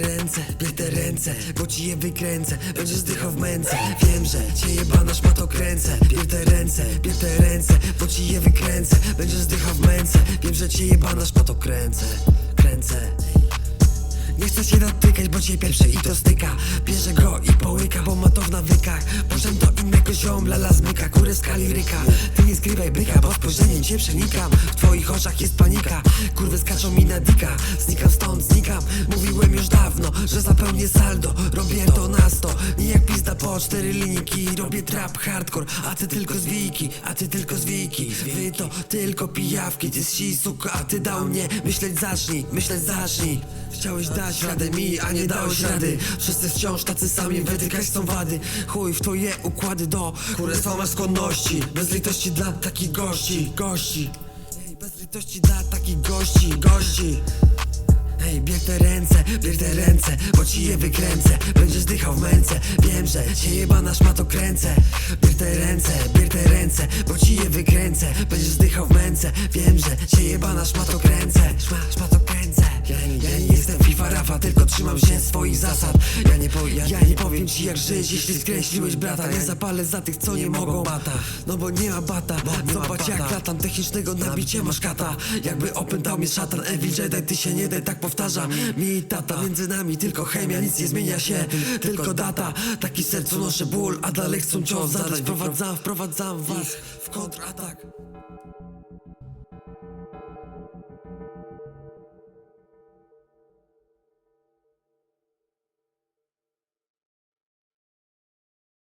ręce, bier te ręce, bo ci je wykręcę Będziesz zdychał w męce. Wiem, że cię jebana szmato kręcę Bier te ręce, bier te ręce, bo ci je wykręcę Będziesz zdychał w męce. Wiem, że cię jebana szmato kręcę Kręcę. Nie chcę się dotykać, bo cię pierwsze i to styka. Bierze go i połyka, bo ma to w nawykach. Poszedł do innego ziomla, la zmyka Kurę skali ryka Ty nie skrywaj byka, bo spojrzeniem cię przenikam. W twoich oczach jest panika. Kurwy skaczą mi na dika. Znikam stąd, znikam. Mówiłem już dawno, że zapełnię saldo. Robię to na sto. Nie jak pizda po cztery linijki. Robię trap hardcore, a ty tylko zwijki A ty tylko zwijki Wy to tylko pijawki Ty si suka, a ty dał mnie. Myśleć zacznij, myśleć zacznij Chciałeś dać radę mi, a nie dałeś rady. Wszyscy wciąż tacy sami, wytykać są wady. Chuj w twoje układy do Kurestwa masz skłonności. Bez litości dla takich gości, gości. Ej, Bez litości dla takich gości, gości. Ej, bier te ręce, bier te ręce, bo ci je wykręcę. Będziesz zdychał w męce, wiem, że cię jebana szmato kręcę. Bier te ręce, bier te wiem, że cię jebana szmato kręcę Szma, szmato kręcę ja, nie- ja nie jestem FIFA Rafa, tylko trzymam się swoich zasad. Ja nie, po, ja, ja nie powiem ci jak żyć, jeśli skreśliłeś brata. Nie zapalę za tych, co nie mogą. bata. No bo nie ma bata, zobacz jak latam Technicznego nabicie masz kata. Jakby opętał mnie szatan, Evil Jedi Ty się nie daj, tak powtarza mi tata. Między nami tylko chemia, nic nie zmienia się Tylko data, taki sercu noszę ból A dalej chcą cios zadać. Wprowadzam, wprowadzam was w kontratak